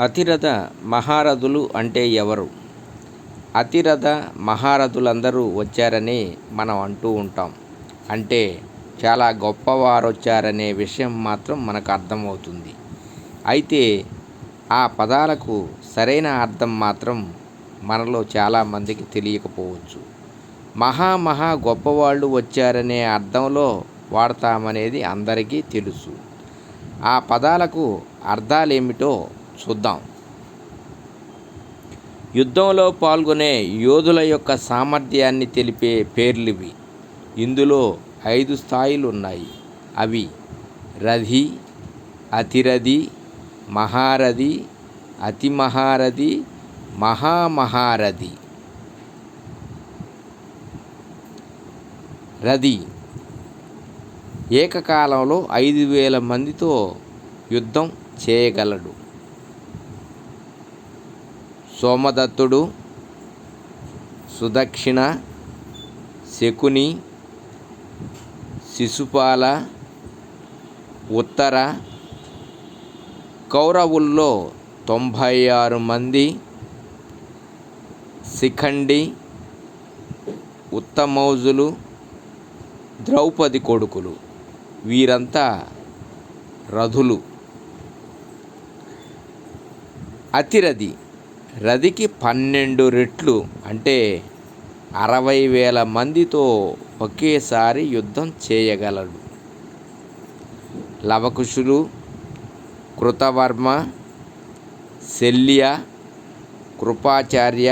అతిరథ మహారథులు అంటే ఎవరు? అతిరథ మహారథులందరూ వచ్చారని మనం అంటూ ఉంటాం. అంటే చాలా గొప్పవారు వచ్చారనే విషయం మాత్రం మనకు అర్థమవుతుంది. అయితే ఆ పదాలకు సరైన అర్థం మాత్రం మనలో చాలామందికి తెలియకపోవచ్చు. మహా మహా గొప్పవాళ్ళు వచ్చారనే అర్థంలో వాడతామనేది అందరికీ తెలుసు. ఆ పదాలకు అర్థాలేమిటో చూద్దాం. యుద్ధంలో పాల్గొనే యోధుల యొక్క సామర్థ్యాన్ని తెలిపే పేర్లివి. ఇందులో ఐదు స్థాయిలు ఉన్నాయి అవి రథి అతిరథి మహారథి అతి మహారథి మహామహారథి. రథి ఏకకాలంలో ఐదు వేల మందితో యుద్ధం చేయగలడు. సోమదత్తుడు సుదక్షిణ శకుని శిశుపాల ఉత్తర కౌరవుల్లో తొంభై ఆరు మంది శిఖండి ఉత్తమౌజులు ద్రౌపది కొడుకులు. వీరంతా రథులు. అతిరథి. రదికి పన్నెండు రెట్లు అంటే అరవై వేల మందితో ఒకేసారి యుద్ధం చేయగలడు. లవకుశులు కృతవర్మ శల్య కృపాచార్య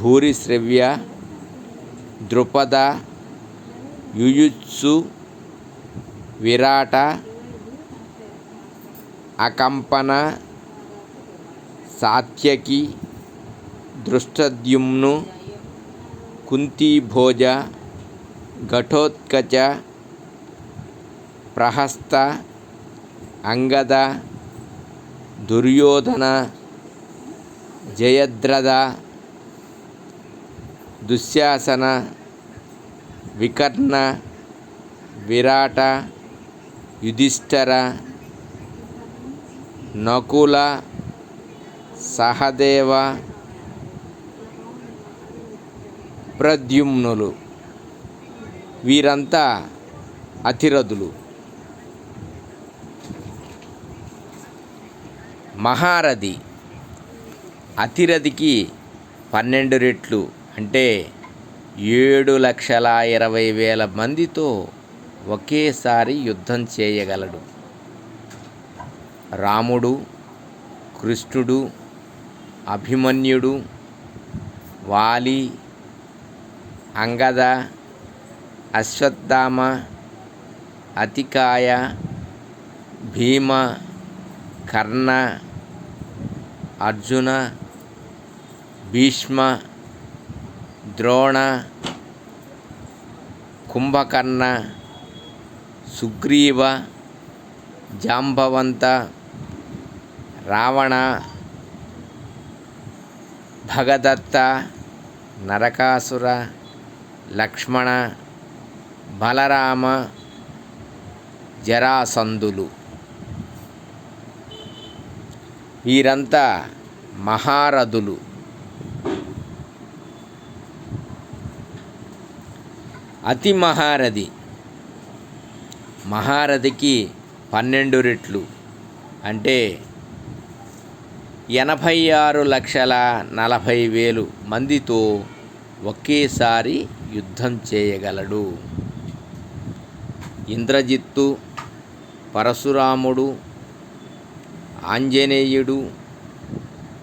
భూరిశ్రవ్య ద్రుపద యుయుత్సు విరాట అకంపన సాత్యకి దృష్టద్యుమ్ను కుంతీభోజ ఘటోత్కచ ప్రహస్త అంగద దుర్యోధన జయద్రథ దుశ్శాసన వికర్ణ విరాట యుధిష్ఠర నకుల సహదేవ ప్రద్యుమ్నులు. వీరంతా అతిరథులు. మహారథి. అతిరథికి పన్నెండు రెట్లు. అంటే ఏడు లక్షల ఇరవై వేల మందితో ఒకేసారి యుద్ధం చేయగలడు. రాముడు కృష్ణుడు అభిమన్యుడు వాలి అంగద అశ్వత్థామ అతికాయ భీమ కర్ణ అర్జున భీష్మ ద్రోణ కుంభకర్ణ సుగ్రీవ జాంబవంత రావణ భగదత్త నరకాసుర లక్ష్మణ బలరామ జరాసంధులు. వీరంతా మహారథులు. అతి మహారథి. మహారథికి పన్నెండు రెట్లు. అంటే ఎనభై ఆరు లక్షల నలభై వేలు మందితో ఒకేసారి యుద్ధం చేయగలడు. ఇంద్రజిత్తు పరశురాముడు ఆంజనేయుడు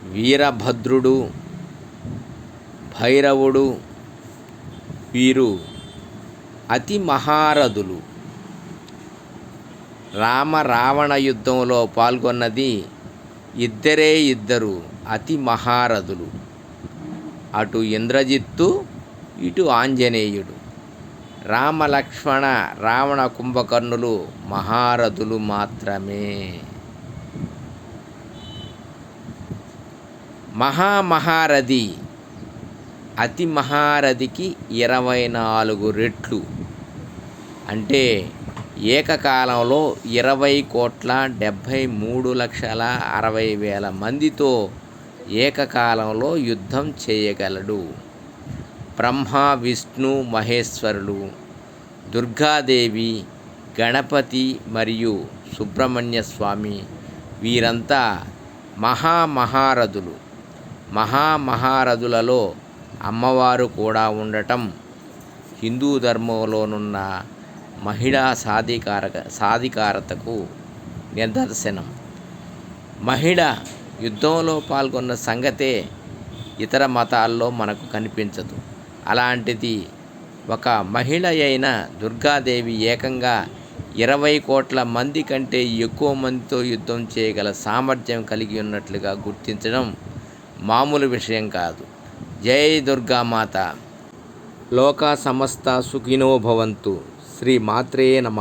వీరభద్రుడు భైరవుడు వీరు అతి మహారథులు. రామ రావణ యుద్ధంలో పాల్గొన్నది ఇద్దరే ఇద్దరు అతి మహారథులు. అటు ఇంద్రజిత్తు ఇటు ఆంజనేయుడు. రామలక్ష్మణ రావణ కుంభకర్ణులు మహారథులు మాత్రమే. మహామహారథి అతి మహారథికి ఇరవై నాలుగు రెట్లు. అంటే ఏకకాలంలో ఇరవై కోట్ల డెబ్భై మూడు లక్షల అరవై వేల మందితో ఏకకాలంలో యుద్ధం చేయగలడు. బ్రహ్మ విష్ణు మహేశ్వరులు దుర్గాదేవి గణపతి మరియు సుబ్రహ్మణ్య స్వామి వీరంతా మహామహారథులు. మహామహారథులలో అమ్మవారు కూడా ఉండటం హిందూ ధర్మంలోనున్న మహిళా సాధికారక సాధికారతకు నిదర్శనం. మహిళ యుద్ధంలో పాల్గొన్న సంగతే ఇతర మతాల్లో మనకు కనిపించదు. అలాంటిది ఒక మహిళ అయిన దుర్గాదేవి ఏకంగా ఇరవై కోట్ల మంది కంటే ఎక్కువ మందితో యుద్ధం చేయగల సామర్థ్యం కలిగి ఉన్నట్లుగా గుర్తించడం మామూలు విషయం కాదు. జై దుర్గామాత. లోక సమస్త సుఖినో భవంతు. శ్రీ మాత్రే నమ.